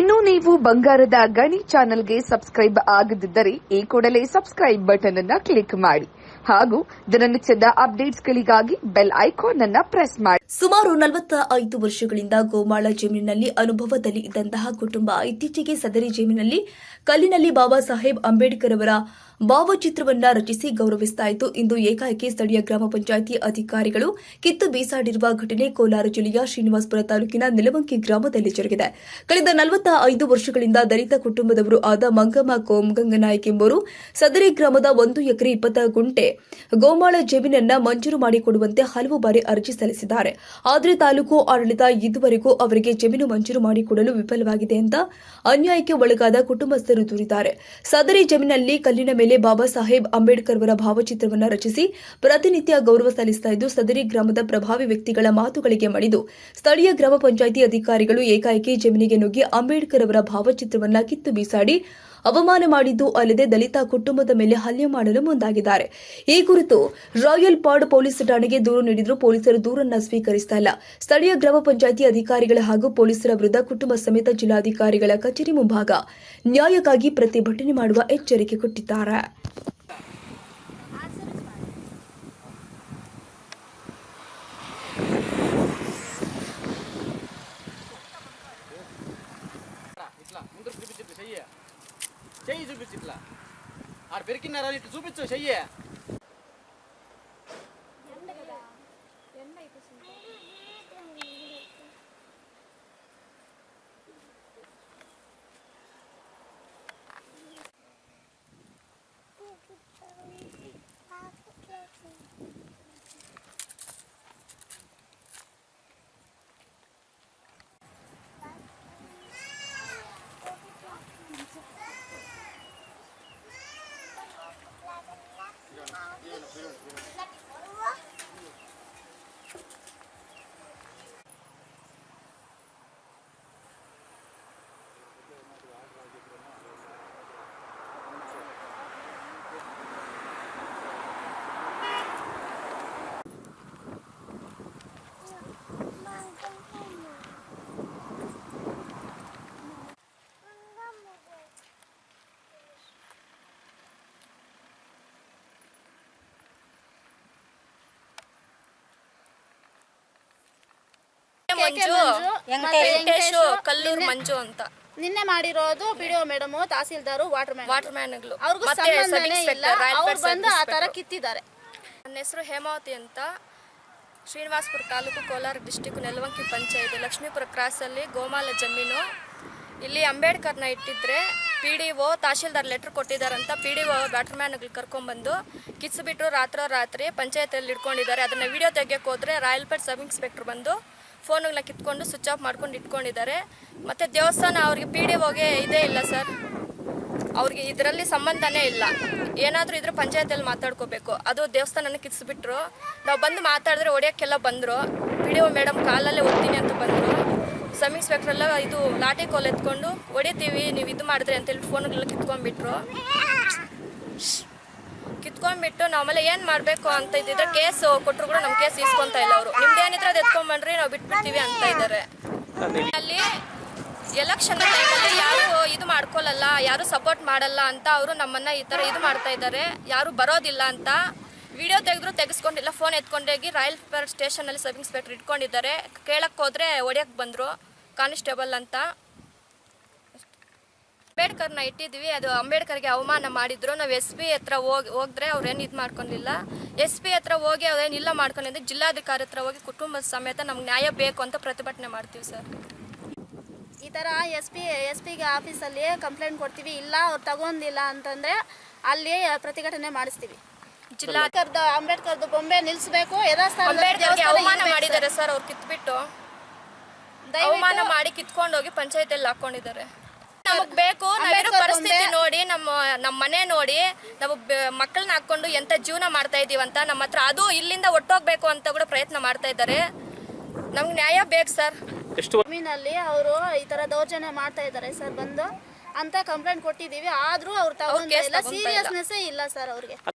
ಇನ್ನು ನೀವು ಬಂಗಾರದ ಗಣಿ ಚಾನೆಲ್ಗೆ ಸಬ್ಸ್ಕ್ರೈಬ್ ಆಗದಿದ್ದರೆ ಈ ಕೂಡಲೇ ಸಬ್ಸ್ಕ್ರೈಬ್ ಬಟನ್ ಅನ್ನ ಕ್ಲಿಕ್ ಮಾಡಿ ಹಾಗೂ ದಿನನಿತ್ಯದ ಅಪ್ಡೇಟ್ಸ್ಗಳಿಗಾಗಿ ಬೆಲ್ ಐಕಾನ್ ಅನ್ನ ಪ್ರೆಸ್ ಮಾಡಿ. ಸುಮಾರು ನಲವತ್ತ ಐದು ವರ್ಷಗಳಿಂದ ಗೋಮಾಳ ಜಮೀನಿನಲ್ಲಿ ಅನುಭವದಲ್ಲಿ ಇದ್ದಂತಹ ಕುಟುಂಬ ಇತ್ತೀಚೆಗೆ ಸದರಿ ಜಮೀನಿನಲ್ಲಿ ಕಲ್ಲಿನಲ್ಲಿ ಬಾಬಾ ಸಾಹೇಬ್ ಅಂಬೇಡ್ಕರ್ ಅವರ ಭಾವಚಿತ್ರವನ್ನ ರಚಿಸಿ ಗೌರವಿಸ್ತಾ ಇತ್ತು ಇಂದು ಏಕಾಏಕಿ ಸ್ಥಳೀಯ ಗ್ರಾಮ ಪಂಚಾಯಿತಿ ಅಧಿಕಾರಿಗಳು ಕಿತ್ತು ಬೀಸಾಡಿರುವ ಘಟನೆ ಕೋಲಾರ ಜಿಲ್ಲೆಯ ಶ್ರೀನಿವಾಸಪುರ ತಾಲೂಕಿನ ನಿಲವಂಕಿ ಗ್ರಾಮದಲ್ಲಿ ಜರುಗಿದೆ. ಕಳೆದ ನಲವತ್ತ ಐದು ವರ್ಷಗಳಿಂದ ದಲಿತ ಕುಟುಂಬದವರು ಆದ ಮಂಗಮ್ಮ ಕೋಮಗಂಗನಾಯಕ್ ಎಂಬುವರು ಸದರಿ ಗ್ರಾಮದ ಒಂದು ಎಕರೆ ಇಪ್ಪತ್ತ ಗುಂಟೆ ಗೋಮಾಳ ಜಮೀನನ್ನ ಮಂಜೂರು ಮಾಡಿಕೊಡುವಂತೆ ಹಲವು ಬಾರಿ ಅರ್ಜಿ ಸಲ್ಲಿಸಿದ್ದಾರೆ. ಆದರೆ ತಾಲೂಕು ಆಡಳಿತ ಇದುವರೆಗೂ ಅವರಿಗೆ ಜಮೀನು ಮಂಜೂರು ಮಾಡಿಕೊಡಲು ವಿಫಲವಾಗಿದೆ ಅಂತ ಅನ್ಯಾಯಕ್ಕೆ ಒಳಗಾದ ಕುಟುಂಬಸ್ಥರು ದೂರಿದ್ದಾರೆ. ಸದರಿ ಜಮೀನಲ್ಲಿ ಕಲ್ಲಿನ ಮೇಲೆ ಬಾಬಾ ಸಾಹೇಬ್ ಅಂಬೇಡ್ಕರ್ ಅವರ ಭಾವಚಿತ್ರವನ್ನು ರಚಿಸಿ ಪ್ರತಿನಿತ್ಯ ಗೌರವ ಸಲ್ಲಿಸ್ತಾ ಇದ್ದು ಸದರಿ ಗ್ರಾಮದ ಪ್ರಭಾವಿ ವ್ಯಕ್ತಿಗಳ ಮಾತುಗಳಿಗೆ ಮಣಿದು ಸ್ಥಳೀಯ ಗ್ರಾಮ ಪಂಚಾಯಿತಿ ಅಧಿಕಾರಿಗಳು ಏಕಾಏಕಿ ಜಮೀನಿಗೆ ನುಗ್ಗಿ ಅಂಬೇಡ್ಕರ್ ಅವರ ಭಾವಚಿತ್ರವನ್ನ ಕಿತ್ತು ಬೀಸಾಡಿ ಅವಮಾನ ಮಾಡಿದ್ದು ಅಲ್ಲದೆ ದಲಿತ ಕುಟುಂಬದ ಮೇಲೆ ಹಲ್ಲೆ ಮಾಡಲು ಮುಂದಾಗಿದ್ದಾರೆ. ಈ ಕುರಿತು ರಾಯಲ್ ಪಾಡ್ ಪೊಲೀಸ್ ಠಾಣೆಗೆ ದೂರು ನೀಡಿದರೂ ಪೊಲೀಸರು ದೂರನ್ನು ಸ್ವೀಕರಿಸ್ತಾ ಇಲ್ಲ. ಸ್ಥಳೀಯ ಗ್ರಾಮ ಪಂಚಾಯಿತಿ ಅಧಿಕಾರಿಗಳ ಹಾಗೂ ಪೊಲೀಸರ ವಿರುದ್ಧ ಕುಟುಂಬ ಸಮೇತ ಜಿಲ್ಲಾಧಿಕಾರಿಗಳ ಕಚೇರಿ ಮುಂಭಾಗ ನ್ಯಾಯಕ್ಕಾಗಿ ಪ್ರತಿಭಟನೆ ಮಾಡುವ ಎಚ್ಚರಿಕೆ ಕೊಟ್ಟಿದ್ದಾರೆ. చెయ్యి చూపించు ఇట్లా. ఆడ పెరికినారా ఇట్లా చూపించు చెయ్యి. ಮಂಜು. ವೆಂಕಟೇಶು. ಕಲ್ಲೂರು ಮಂಜು ಅಂತ. ನಿನ್ನೆ ಮಾಡಿರೋದು PDO madam tahsildar water man. Water ಮ್ಯಾನ್ಗಳು. ಅವ್ರಿಗೂ ಸಂಬಂಧನೇ ಇಲ್ಲ. ಇನ್ಸ್ಪೆಕ್ಟರ್, ಅವ್ರು ಬಂದು ಆ ತರ ಕಿತ್ತಿದ್ದಾರೆ. ನನ್ನ ಹೆಸರು ಹೇಮಾವತಿ ಅಂತ. ಶ್ರೀನಿವಾಸಪುರ ತಾಲೂಕು ಕೋಲಾರ ಡಿಸ್ಟಿಕ್ ನೆಲವಂಕಿ ಪಂಚಾಯತ್ ಲಕ್ಷ್ಮೀಪುರ ಕ್ರಾಸಲ್ಲಿ ಗೋಮಾಲ ಜಮೀನು. ಇಲ್ಲಿ ಅಂಬೇಡ್ಕರ್ನ ಇಟ್ಟಿದ್ರೆ P D O tahsildar letter ಕೊಟ್ಟಿದ್ದಾರಂತ P D O ಬ್ಯಾಟರ್ಮ್ಯಾನ್ಗಳು ಕರ್ಕೊಂಡ್ಬಂದು ಕಿಸ್ಬಿಟ್ಟು ರಾತ್ರೋ ರಾತ್ರಿ ಪಂಚಾಯತಲ್ಲಿ ಇಟ್ಕೊಂಡಿದ್ದಾರೆ. ಅದನ್ನ ವಿಡಿಯೋ ತೆಗಿಯೋಕೆ ಹೋದ್ರೆ ರಾಯಲ್ಪೇಟ್ ಸಬ್ ಇನ್ಸ್ಪೆಕ್ಟರ್ ಬಂದು ಫೋನುಗಳನ್ನ ಕಿತ್ಕೊಂಡು ಸ್ವಿಚ್ ಆಫ್ ಮಾಡ್ಕೊಂಡು ಇಟ್ಕೊಂಡಿದ್ದಾರೆ. ಮತ್ತೆ ದೇವಸ್ಥಾನ ಅವ್ರಿಗೆ ಪಿ ಡಿ ಒಗೆ ಇದೇ ಇಲ್ಲ ಸರ್. ಅವ್ರಿಗೆ ಇದರಲ್ಲಿ ಸಂಬಂಧನೇ ಇಲ್ಲ. ಏನಾದರೂ ಇದ್ರೆ ಪಂಚಾಯತಲ್ಲಿ ಮಾತಾಡ್ಕೋಬೇಕು. ಅದು ದೇವಸ್ಥಾನನ ಕಿತ್ಸ್ಬಿಟ್ರು. ನಾವು ಬಂದು ಮಾತಾಡಿದ್ರೆ ಹೊಡಿಯೋಕ್ಕೆಲ್ಲ ಬಂದರು. ಪಿ ಡಿ ಮೇಡಮ್ ಕಾಲಲ್ಲೇ ಓದ್ತೀನಿ ಅಂತ ಬಂದರು. ಸಬ್ ಇದು ಲಾಠಿ ಕೋಲ್ ಎತ್ಕೊಂಡು ಹೊಡಿತೀವಿ ನೀವು ಇದು ಮಾಡಿದ್ರೆ ಅಂತೇಳಿ ಫೋನ್ಗೆಲ್ಲ ಕಿತ್ಕೊಂಡ್ಬಿಟ್ರು. ಕಿತ್ಕೊಂಡ್ಬಿಟ್ಟು ನಮ್ಮಲ್ಲಿ ಏನು ಮಾಡಬೇಕು ಅಂತ ಇದ್ದಿದ್ರೆ ಕೇಸ್ ಕೊಟ್ಟರು ಕೂಡ ನಮ್ಮ ಕೇಸ್ ಇಸ್ಕೊಂತ ಇಲ್ಲ ಅವರು. ನಿಮ್ದು ಏನಿದ್ರೆ ಅದು ಎತ್ಕೊಂಡ್ಬಂಡ್ರಿ ನಾವು ಬಿಟ್ಬಿಡ್ತೀವಿ ಅಂತ ಇದ್ದಾರೆ ಅಲ್ಲಿ ಎಲೆಕ್ಷನ್ ಟೈಮಲ್ಲಿ ಯಾರು ಇದು ಮಾಡ್ಕೊಳ್ಳಲ್ಲ ಯಾರು ಸಪೋರ್ಟ್ ಮಾಡಲ್ಲ ಅಂತ ಅವರು ನಮ್ಮನ್ನ ಈ ಥರ ಇದು ಮಾಡ್ತಾ ಇದ್ದಾರೆ ಯಾರು ಬರೋದಿಲ್ಲ ಅಂತ ವಿಡಿಯೋ ತೆಗೆದ್ರು ತೆಗೆಸ್ಕೊಂಡಿಲ್ಲ ಫೋನ್ ಎತ್ಕೊಂಡೋಗಿ ರಾಯಲ್ ಸ್ಟೇಷನ್ ಸ್ಟೇಷನಲ್ಲಿ ಸಬ್ ಇನ್ಸ್ಪೆಕ್ಟರ್ ಇಟ್ಕೊಂಡಿದ್ದಾರೆ. ಕೇಳಕ್ಕೆ ಹೋದ್ರೆ ಹೊಡಿಯಕ್ಕೆ ಬಂದರು, ಕಾನ್ಸ್ಟೇಬಲ್ ಅಂತ. ಅಂಬೇಡ್ಕರ್ನ ಇಟ್ಟಿದ್ವಿ ಅದು ಅಂಬೇಡ್ಕರ್ಗೆ ಅವಮಾನ ಮಾಡಿದ್ರು. ನಾವು ಎಸ್ ಪಿ ಹತ್ರ ಹೋಗಿ ಹೋದ್ರೆ ಅವ್ರೇನು ಇದು ಮಾಡ್ಕೊಂಡಿಲ್ಲ. ಎಸ್ ಪಿ ಹತ್ರ ಹೋಗಿ ಅವ್ರೇನು ಇಲ್ಲ ಮಾಡ್ಕೊಂಡಿದ್ದು ಜಿಲ್ಲಾಧಿಕಾರಿ ಹತ್ರ ಹೋಗಿ ಕುಟುಂಬದ ಸಮೇತ ನಮ್ಗೆ ನ್ಯಾಯ ಬೇಕು ಅಂತ ಪ್ರತಿಭಟನೆ ಮಾಡ್ತೀವಿ ಸರ್. ಈ ತರ ಎಸ್ ಪಿ ಎಸ್ ಪಿಗೆ ಆಫೀಸಲ್ಲಿ ಕಂಪ್ಲೇಂಟ್ ಕೊಡ್ತೀವಿ ಇಲ್ಲ ಅವ್ರು ತಗೊಂಡಿಲ್ಲ ಅಂತಂದ್ರೆ ಅಲ್ಲಿ ಪ್ರತಿಭಟನೆ ಮಾಡಿಸ್ತೀವಿ. ಜಿಲ್ಲಾಧಿಕಾರದ ಅಂಬೇಡ್ಕರ್ದು ಬೊಂಬೆ ಅಂಬೇಡ್ಕರ್ಗೆ ಅವಮಾನ ಮಾಡಿದ್ದಾರೆ ಸರ್ ಅವ್ರು ಕಿತ್ಬಿಟ್ಟು. ಅವಮಾನ ಮಾಡಿ ಕಿತ್ಕೊಂಡೋಗಿ ಪಂಚಾಯತಿಯಲ್ಲಿ ಹಾಕೊಂಡಿದ್ದಾರೆ. ನಮಗ್ ಬೇಕು ನಾವಿರೋ ಪರಿಸ್ಥಿತಿ ನೋಡಿ ನಮ್ಮ ನಮ್ಮ ಮನೆ ನೋಡಿ ನಾವು ಮಕ್ಕಳನ್ನ ಹಾಕೊಂಡು ಎಂತ ಜೀವನ ಮಾಡ್ತಾ ಇದೀವಂತ ನಮ್ಮ ಹತ್ರ. ಅದು ಇಲ್ಲಿಂದ ಒಟ್ಟೋಗ್ಬೇಕು ಅಂತ ಕೂಡ ಪ್ರಯತ್ನ ಮಾಡ್ತಾ ಇದ್ದಾರೆ. ನಮ್ಗೆ ನ್ಯಾಯ ಬೇಕು ಸರ್. ಜಮೀನಲ್ಲಿ ಅವರು ಈ ತರ ದೌರ್ಜನ್ಯ ಮಾಡ್ತಾ ಇದ್ದಾರೆ ಸರ್ ಬಂದು. ಅಂತ ಕಂಪ್ಲೇಂಟ್ ಕೊಟ್ಟಿದೀವಿ ಆದ್ರೂ ಅವ್ರು ತಗೊಂಡಿಲ್ಲ. ಸೀರಿಯಸ್ನೆಸ್ ಇಲ್ಲ ಸರ್ ಅವ್ರಿಗೆ.